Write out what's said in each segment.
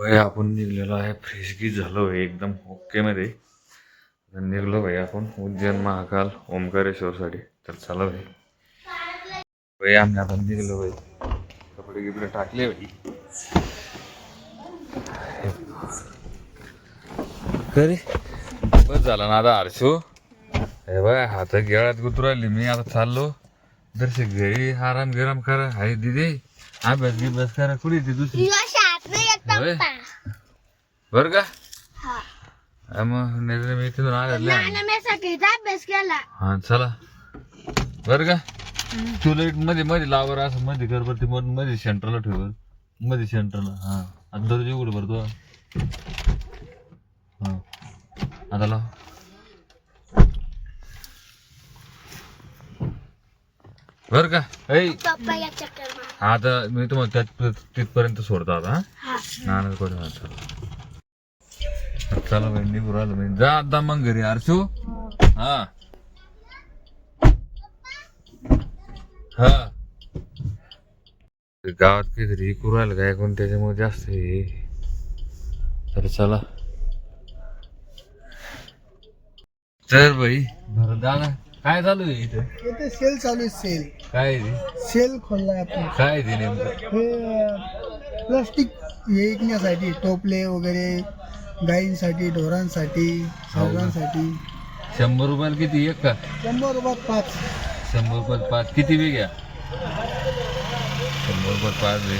होय आपण निघलेलो आहे. फ्रेश गीत झालो आहे एकदम ओके मध्ये. तर निघलो भाई आपण उज्जैन महाकाल ओंकारेश्वरसाठी. तर चला भाई. भाई आम्ही आता निघलो भाई. कपडे गिपडे टाकले भाई. बस झाला ना आता हर्षू हे बाय हात गेळ्यात गुतराली मी आता चाललो. दर्शक घरी आराम गिराम करा. हाय दिदी. अभ्यास गिभ्यास करा. कुठे ती दुसरी? होय. बर का? हा, मग नाही तर मी तिथून आलेलं आहे. अभ्यास केला. हा चला. बर का? तुला एक मध्ये मध्ये लावर असं मध्ये कर बरं ते मध- मध्ये सेंटरला ठेव बरं. मध्ये सेंटरला हा. आता दरवाजा उघड बरं तो. हा. आता लाव. बर का? ऐ. पप्पा या चक्कर मार आता मी तुम्हाला त्यात तिथपर्यंत सोडतो आता हा. हा. नाना कोणी म्हणतो? चला बाई निघू राहिलो बाई. जा आता मग घरी आरशू. हा. हा. गावात काहीतरी इकू राहिलं काय कोण त्याच्यामुळे जास्त हे. तर चला. तर बाई. बरं दादा काय चालू आहे इथं? इथे सेल चालू आहे सेल. काय आहे ते? सेल खोललाय आपण. काय आहे ते नेमकं? हे प्लास्टिक हे विकण्यासाठी टोपले वगैरे गायींसाठी ढोरांसाठी सर्वांसाठी शंभर रुपयाला किती? एक का? शंभर रुपयात पाच. शंभर रुपयात पाच. किती बी घ्या शंभर रुपयात पाच बी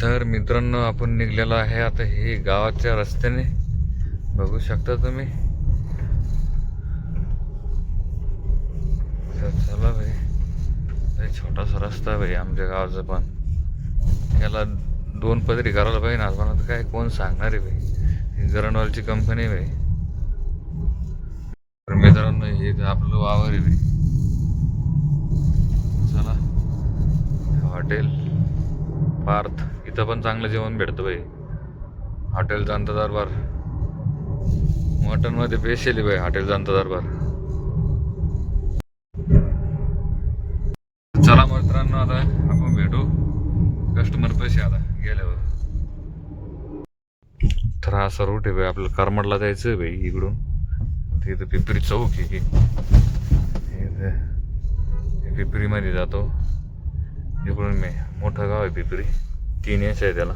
तर मित्रांनो आपण निघलेलो आहे आता हे गावाच्या रस्त्याने. बघू शकता तुम्ही. तर चला भाई लय छोटासा रस्ता आहे भाई आमच्या गावाचा पण. याला दोन पदरी करायला पाहिजे ना पण काय कोण सांगणार आहे भाई गरणवालची कंपनी भाई तर मित्रांनो हे आपलं वावर आहे भाई चला हॉटेल पार्थ इथं पण चांगलं जेवण भेटतं बाई. हॉटेल जाणता दरबार मटनमध्ये मध्ये आहे बाई हॉटेल जाणता दरबार चला मित्रांनो आता आपण भेटू कस्टमर पैसे आता गेल्यावर हा असा रूट आहे बाई आपल्याला करमडला जायचं आहे बाई इकडून. तिथं पिपरी चौक आहे की. पिपरीमध्ये जातो. इकडून मी मोठं गाव आहे पिपरी. तीन एच आहे त्याला.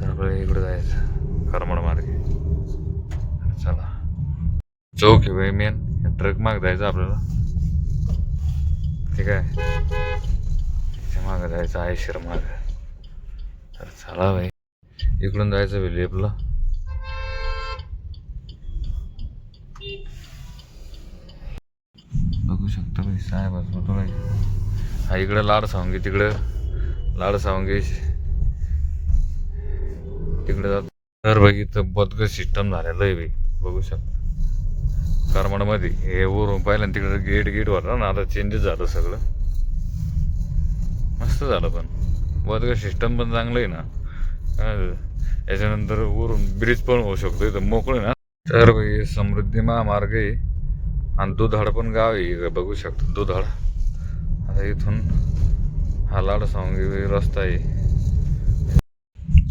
तर आपल्याला इकडं जायचं करमड मार्गे. चला. चौक आहे बाई मेन ट्रक माग जायचं आपल्याला. ठीक आहे. त्याच्या मागं जायचं आहे शिर माग. तर चला बाई. इकडून जायचं विलेपला बघू शकता भाई साहेब बघा हा इकडं लाड सावंगी तिकडं लाड सावंगी. तिकडे जात. तर भाई इथं बदग सिस्टम झालेलं आहे भाई बघू शकता. करमाडमध्ये हे वरून पाहिलं तिकडं गेट गेट वर ना आता चेंजेस झालं सगळं. मस्त झालं पण. बदग सिस्टम पण चांगलं आहे ना. काय याच्यानंतर वरून ब्रिज पण होऊ शकतो. इथं मोकळं ना. तर भाई समृद्धी महामार्ग आहे. आणि दुधाड पण गाव आहे. बघू शकतो दुधाड आता इथून हा लाड सांगी रस्ता आहे.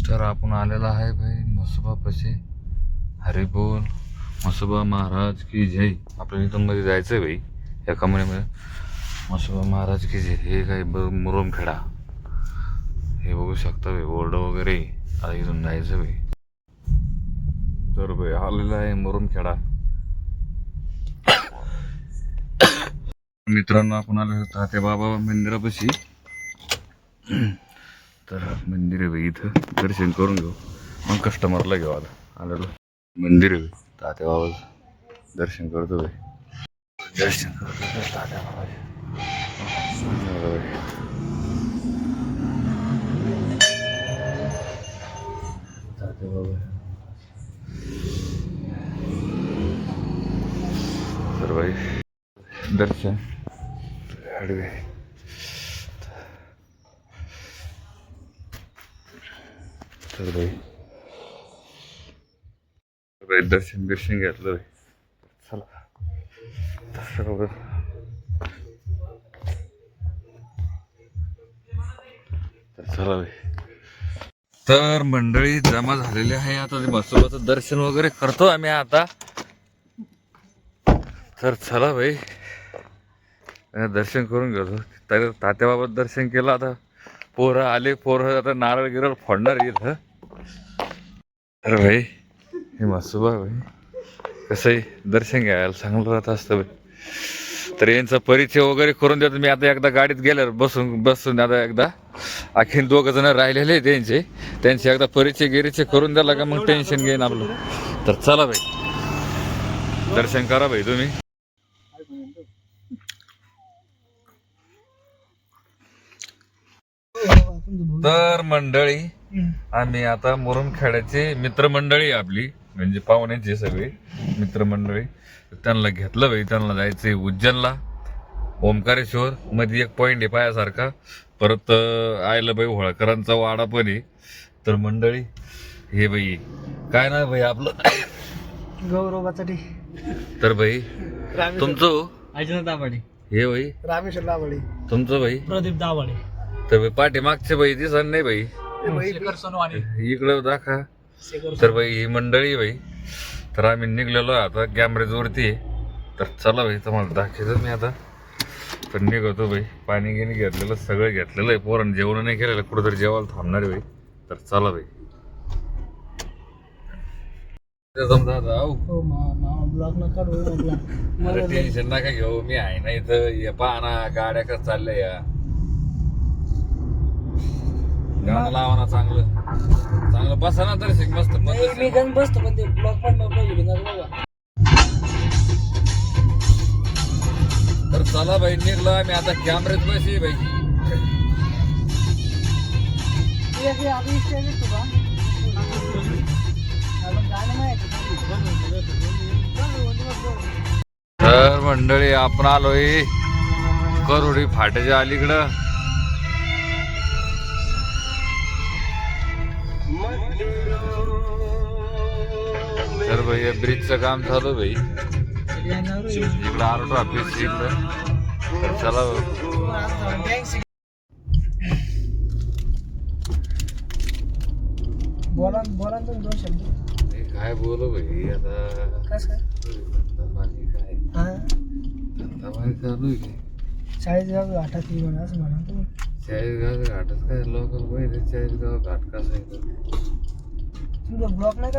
तर आपण आलेला आहे भाई म्हसोबा पशी. हरी बोल. महाराज की जय. आपल्याला इथून मध्ये जायचं आहे भाई. या कंपनीमध्ये म्हसोबा महाराज की जय. हे काय ब मुरुमखेडा हे बघू शकता भाई बोर्ड वगैरे. आहे. आता इथून जायचं भाई तर भाई आलेला आहे मुरुमखेडा. मित्रांनो आपण आलो होतो त्या बाबा मंदिरापाशी. तर मंदिर आहे इथं. दर्शन करून घेऊ. मग कस्टमरला घेऊ आता. आलेलो. मंदिर आहे तात्या बाबाचं दर्शन करतो बाई दर्शन करतो तात्या बाबाचे. आलो बाई. तात्या बाबा तर बाई दर्शन आडवे तर बाई बाई दर्शन बिर्शन घेतलं बाई चला दर्शन वगैरे तर चला बाई तर मंडळी जमा झालेली आहे. आता ते मसोबाचं दर्शन वगैरे करतो आम्ही आता. तर चला भाई दर्शन करून घेतो. तर तात्याबाबत दर्शन केलं. आता पोरं आले पोरं आता नारळ गिरळ फोडणार इथं तर भाई हे मसोबा भाई कसंही दर्शन घ्यायला चांगलं राहत असतं भाई तर यांचा परिचय वगैरे करून देतो. मी आता एकदा गाडीत गेल्यावर बसून बसून आता एकदा. आणखीन दोघं जण राहिलेले त्यांचे. त्यांचे एकदा परिचय गिरीचे करून द्याला का मग टेन्शन घेईन आपलं. तर चला भाई दर्शन करा भाई तुम्ही. तर मंडळी आम्ही आता मुरुमखेड्याचे मित्रमंडळी आपली. म्हणजे पाहुण्याचे सगळे मित्रमंडळी. त्यांना घेतलं भाई त्यांना जायचंय उज्जैनला. ओंकारेश्वर मध्ये एक पॉइंट आहे पायासारखा. परत अं, आयलाबाई होळकरांचा वाडा पण आहे. तर मंडळी हे बाई काय ना भाई आपलं? गौरवाचा तर भाई तुमचं हो? अजिनाथ दाभाडे. हे भाई रामेश्वर दाभाडे. तुमचं भाई प्रदीप दाभाडे. तर भाई पाठीमागचे भाई दिसन नाही भाई इकडं दाखा. तर भाई ही मंडळी भाई तर आम्ही निघलेलो आहे आता कॅमेरेज वरती. आहे. तर चला भाई तुम्हाला दाखवतो मी आता. तर निघतो भाई पाणी गिनी घेतलेलं सगळं घेतलेलं आहे पोरण जेवण नाही केलेलं कुठंतरी जेवायला थांबणार भाई तर चला आता आऊ. हो ब्लॉक नका टेन्शन घेऊ मी आहे ना इथं. ये पहा ना गाड्या कसं चालल्या या. गाणं लावा ना चांगलं. चांगलं बसा ना तर मस्त. मी गण बसतो पण ते ब्लॉक पण नको तर चला भाई निघला मी आता कॅमेऱ्यात बसी भाई तर मंडळी आपण आलोय करोडी फाट्याच्या अलीकडं. तर भाई ब्रिजचं काम चालू भाई इकडं इकडं चला बोला बोला तुम्ही दोन शब्द काय बोलू भाई आता कसं काय धंदापाणी काय हा धंदापाणी चालू आहे चाळीस गाव आठात म्हणा असं म्हणा तुम्ही चाळीसगाव घाटच काय लोक पहिले चाळीसगाव घाट कसं आहे तुमचा ब्लॉक नाही का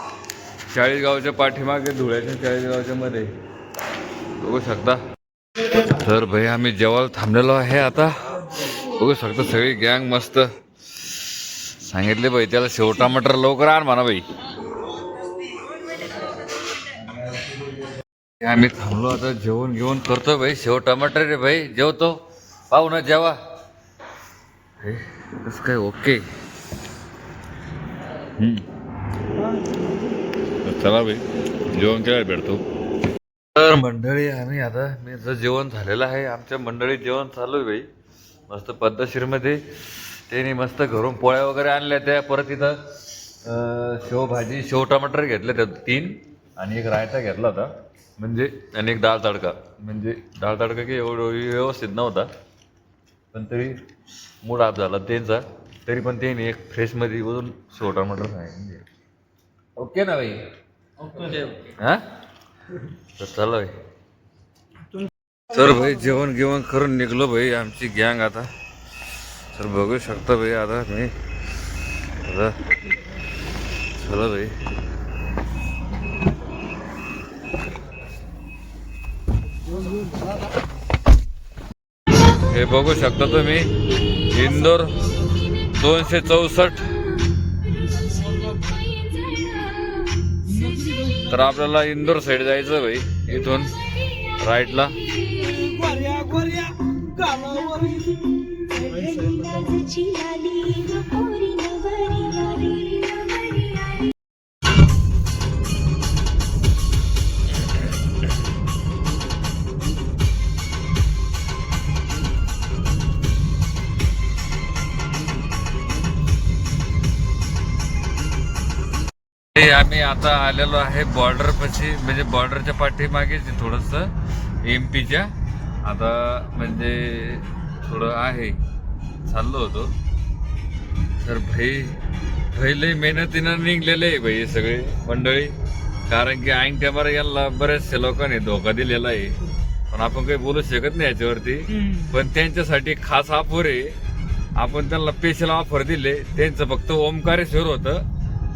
चाळीसगावच्या पाठीमागे धुळ्याच्या चाळीसगावच्या मध्ये. बघू शकता. तर भाई आम्ही जेवायला थांबलेलो आहे आता. बघू शकता सगळी गँग मस्त. सांगितले भाई त्याला शेव टमाटर लवकर आण म्हणा भाई. आम्ही थांबलो आता जेवण घेऊन करतो भाई. शेव टमाटर रे भाई जेवतो. पाहू ना जेवा. हे, कसं काय ओके हम्म. चला भाई जेवण केला भेटतो. तर मंडळी आम्ही आता मी जर जेवण झालेलं आहे आमच्या मंडळीत जेवण चालू आहे भाई मस्त पद्धतशीरमध्ये त्यांनी मस्त घरून पोळ्या वगैरे आणल्या त्या परत इथं अं, शेवभाजी शेव टमाटर घेतले त्या तीन आणि एक रायता घेतला होता. म्हणजे आणि एक डाळ तडका. म्हणजे डाळ तडका की एवढं व्यवस्थित नव्हता. पण तरी मूड आप झाला त्यांचा. तरी पण त्यांनी एक फ्रेशमध्ये वरून शेव टमाटर आहे ओके ना भाई हा? तर चला भाई. तर भाई जेवण गिवण करून निघलो भाई आमची गँग आता. तर बघू शकता भाई आता मी. आता. चला भाई. हे बघू शकता तुम्ही इंदोर दोनशे चौसष्ट. तर आपल्याला इंदोर साईड जायचं भाई इथून राईटला हे आम्ही आता आलेलो आहे बॉर्डर पशी म्हणजे बॉर्डरच्या पाठीमागेच थोडस एम पीच्या आता म्हणजे थोडं आहे. चाललो होतो. तर भाई भाई लय मेहनतीनं निघलेले आहे भाई हे सगळे मंडळी. कारण की ऐन टायमाला यांना बऱ्याचशा लोकांनी धोका दिलेला आहे. पण आपण काही बोलू शकत नाही याच्यावरती. पण त्यांच्यासाठी खास ऑफर आहे आपण त्यांना स्पेशल ऑफर दिले. त्यांचं फक्त ओमकारेश्वर होतं.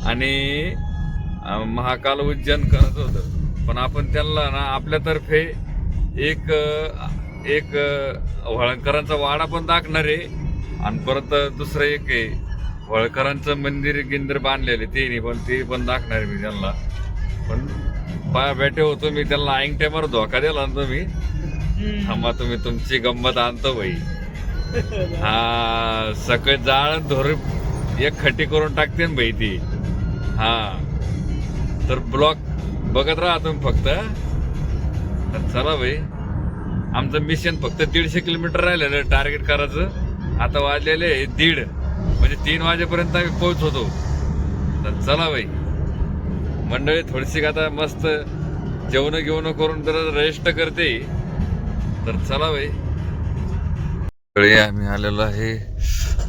आणि महाकाल उज्जैन करत होतं. पण आपण त्यांना ना आपल्यातर्फे एक एक अं, होळकरांचा वाडा पण दाखणार आहे. आणि परत दुसरं एक आहे होळकरांचं मंदिर गिंदिर बांधलेले ते पण ते पण दाखणार आहे मी त्यांना. पण पाया भेटे होतो मी त्यांना ऐन टायमावर धोका दिला ना तुम्ही. थांबा तुम्ही तुमची गंमत आणतो भाई हा सकाळी जाळ धोर एक खड्डी करून टाकते ना भाई ती. हा. तर ब्लॉक बघत राहा तुम्ही फक्त. तर चला भाई आमचं मिशन फक्त दीडशे किलोमीटर राहिलेलं टार्गेट करायचं. आता वाजलेले आहे दीड. म्हणजे तीन वाजेपर्यंत आम्ही पोहोच होतो तर चला भाई मंडळी थोडीशी आता मस्त जेवणं घेऊन करून जरा रेस्ट करते. तर चला भाई आम्ही आलेलो आहे.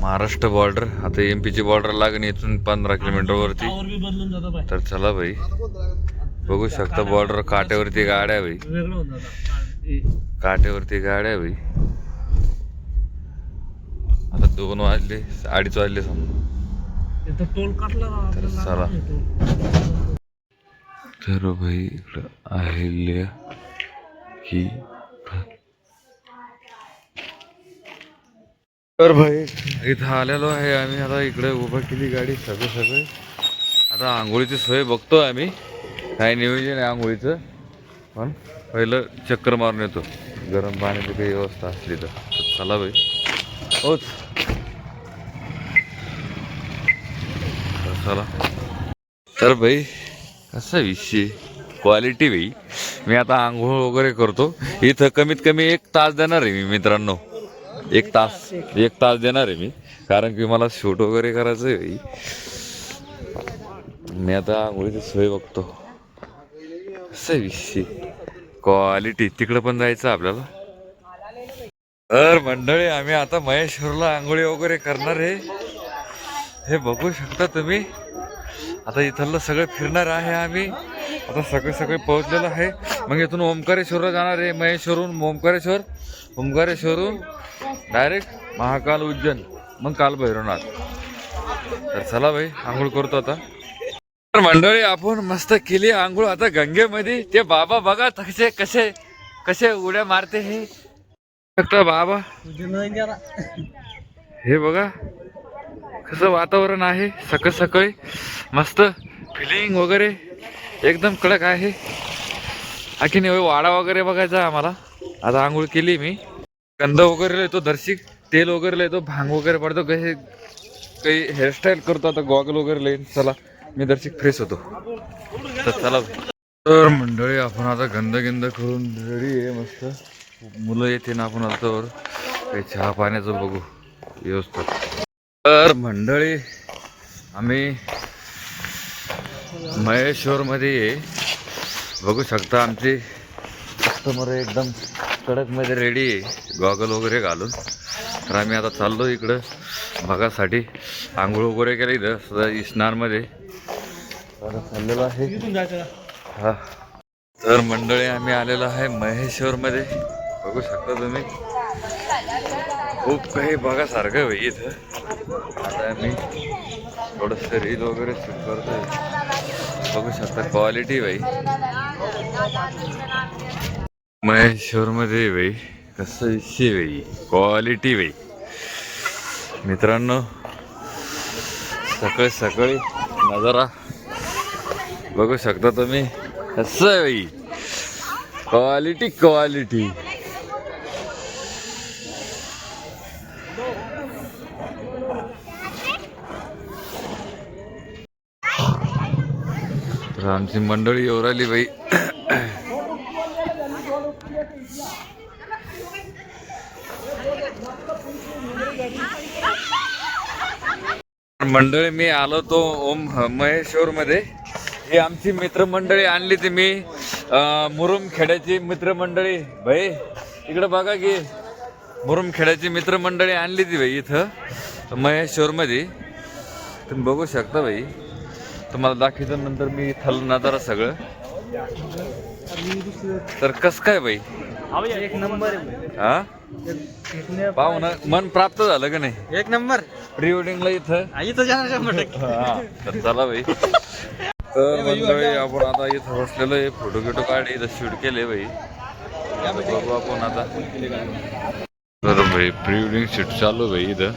महाराष्ट्र बॉर्डर आता एम ची बॉर्डर लागेल इथून पंधरा किलोमीटर वरती. बी बदलून जातं बाय तर चला भाई बघू शकता बॉर्डर काट्यावरती गाड्या भाई काट्यावरती गाड्या भाई आता दोन वाजले अडीच वाजले समजा. टोल काटला तर चला. तर भाई इकडं अहिल्या ही तर भाई इथं आलेलो आहे आम्ही. आता इकडे उभं केली गाडी सगळं सगळे. आता आंघोळीची सोय बघतो आम्ही. काय नियोजन आहे आंघोळीचं. पण पहिलं चक्कर मारून येतो. गरम पाण्याची काही व्यवस्था असली तर. चला भाई होच. चला. तर भाई कसा विषय? क्वालिटी भाई. मी आता आंघोळ वगैरे करतो. इथं कमीत कमी एक तास देणार आहे मी मित्रांनो. एक तास एक तास देणार आहे मी. कारण की मला शूट वगैरे करायचं आहे मी आता आंघोळीची सोय बघतो. कसं क्वालिटी तिकडं पण जायचं आपल्याला? तर मंडळी आम्ही आता महेश्वरला आंघोळी वगैरे करणार आहे. हे बघू शकता तुम्ही. आता इथलं सगळं फिरणार आहे आम्ही. आता सगळे सगळे पोहोचलेलं आहे. मग इथून ओंकारेश्वरला जाणार आहे महेश्वरून ओंकारेश्वर ओंकारेश्वरून डायरेक्ट महाकाल उज्जैन मग काल भैरवनाथ. तर चला भाई आंघोळ करतो आता. तर मंडळी आपण मस्त केली आंघोळ. आता गंगेमध्ये ते बाबा बघा कसे कसे कसे उड्या मारते हे. बाबा. हे बघा. कसं वातावरण आहे? सकाळ सकाळी मस्त. फिलिंग वगैरे एकदम कडक आहे. आखी नाही वाडा वगैरे बघायचा आम्हाला. आता आंघोळ केली मी. गंध वगैरे येतो दर्शिक तेल वगैरे येतो भांग वगैरे पडतो. कसे काही हेअरस्टाईल करतो आता गॉगल वगैरे लाईन चला मी दर्शिक फ्रेश होतो. तर चला. तर मंडळी आपण आता गंध गिंद करून रेडी आहे मस्त. मुलं येते ना आपण आता काही चहा पाण्याचं बघू. व्यवस्था तर मंडळी आम्ही महेश्वरमध्ये आहे. बघू शकता आमचे कस्टमर एकदम कडकमध्ये रेडी आहे. गॉगल वगैरे घालून. तर आम्ही आता चाललो इकडं भागासाठी. आंघोळ वगैरे केलं इथं सदा स्नानमध्ये आता चाललेलो आहे. हा. तर मंडळी आम्ही आलेलो आहे महेश्वर मध्ये बघू शकता तुम्ही. खूप काही बघासारखं आहे भाई इथं. आता मी थोडस रील वगैरे शूट करतोय. बघू शकता क्वालिटी बाई महेश्वर मध्ये भाई. कसं विषय भाई? क्वालिटी बाई मित्रांनो सकाळी सकाळी नजारा बघू शकता तुम्ही. कसं आहे क्वालिटी क्वालिटी तर आमची मंडळी येऊ राहिली बाई. मंडळी मी आलो तो ओम महेश्वर मध्ये ही आमची मित्रमंडळी आणली ती मी. मुरुम खेड्याची मित्रमंडळी. भाई इकडे बघा की मुरुम खेड्याची मित्रमंडळी आणली ती भाई इथं महेश्वर मध्ये तुम्ही बघू शकता भाई तुम्हाला दाखवतो नंतर मी थल नजारा सगळं. तर कस काय भाई एक नंबर हा? पाहू ना मन प्राप्त झालं का नाही? एक नंबर. प्री वेडिंगला इथं. इथं जाणार शंभर टक्के. हा, तर चला भाई तर मंडळी आपण आता इथं बसलेलो आहे. फोटो बिटो काढले इथं शूट केले भाई बघू आपण आता. तर भाई प्री वेडिंग शूट चालू भाई इथं.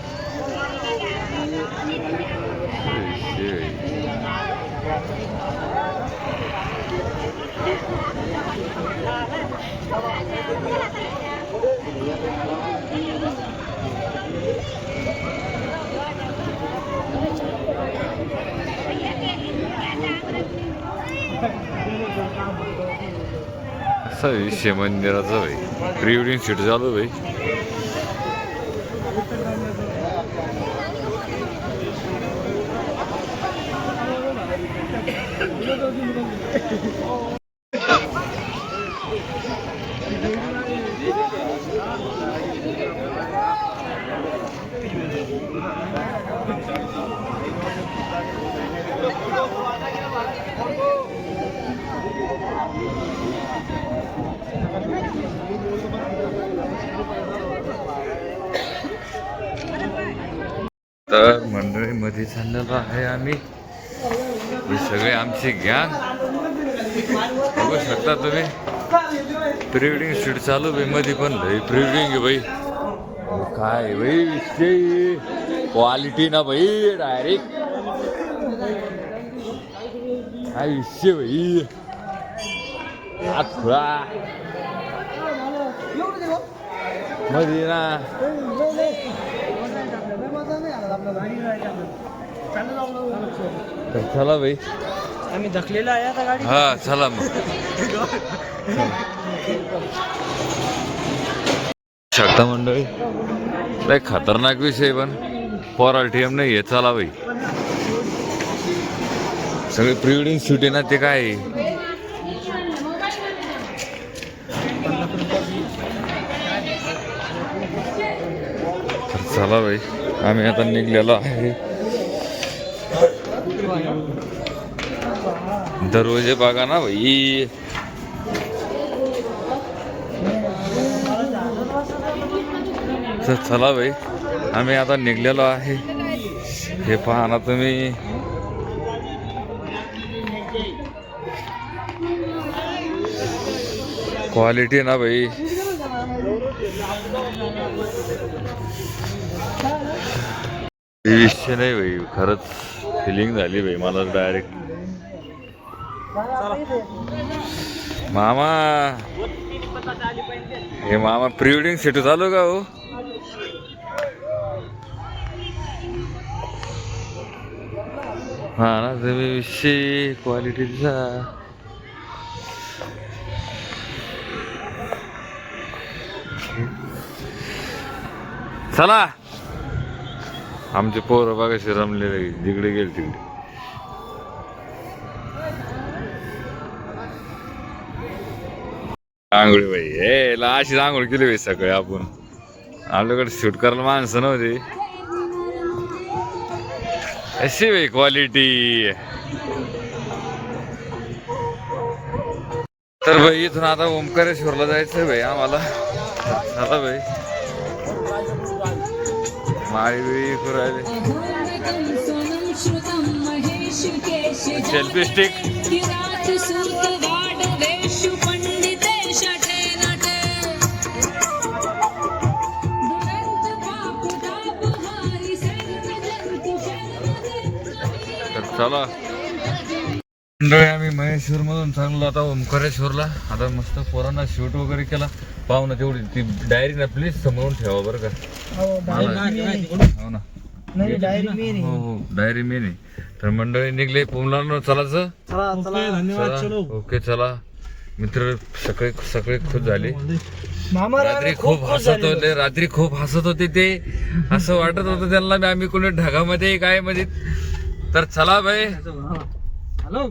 असा विषय मंदिराचा भाई प्री वेडिंग शूट झालं भाई तर मंडळीमध्ये चाललेलो आहे आम्ही. ही सगळे आमची गॅंग बघू शकता तुम्ही? प्री वेडिंग शूट चालू भाई मध्ये पण लई प्री वेडिंग आहे भाई काय बाई विषय? क्वालिटी ना बाई डायरेक्ट काय विषय बाई? भाई खुळा. मध्ये ना. तर चला भाई आम्ही धकलेला आहे आता गाडी हा चला मग. शकता मंडळी. लय खतरनाक विषय पण. पोर टीएम नाही आहे चला भाई सगळे प्री वेडिंग शूट आहे ना ते काय? चला भाई आम्ही आता निघलेलो आहे. दरवाजे बघा ना भाई. तर चला भाई. आम्ही आता निघलेलो आहे. हे पहा ना तुम्ही. क्वालिटी ना भाई. विषय नाही भाई. खरंच फिलिंग झाली भाई. मला डायरेक्ट मामा. हे मामा प्री वेडिंग सिटी चालू का हो? हा ना तुम्ही विषय क्वालिटीचा चला. आमचे पोरं बघा रमलेले जिकडे गेले तिकडे. आंघोळी बाई. ए ला आंघोळ केली बाई सकाळी आपण. आपल्याकडे शूट करायला माणसं नव्हती. अशी बाई क्वालिटी तर बाई इथून आता ओमकारेश्वरला जायचं बाई आम्हाला. आता बाई. माळी बिळी राहिले. सेल्फी स्टिक चला. मंडळी आम्ही महेश्वर मधून चांगलो आता ओंकारेश्वरला. आता मस्त पोरांना शूट वगैरे केला. पाहू ना तेवढी. ती डायरी ना प्लीज समोरून ठेवा बरं का. हो ना. नाही डायरी मी हो हो. डायरी मी नाही. तर मंडळी निघले. पुमला चलायचं चला चला. चला. ओके चला. मित्र सगळे सगळे खुश झाले. रात्री खूप हसत होते. रात्री खूप हसत होते ते. असं वाटत होतं त्यांना आम्ही कोणी ढगामध्ये काय मध्ये तर चला भाई हॅलो?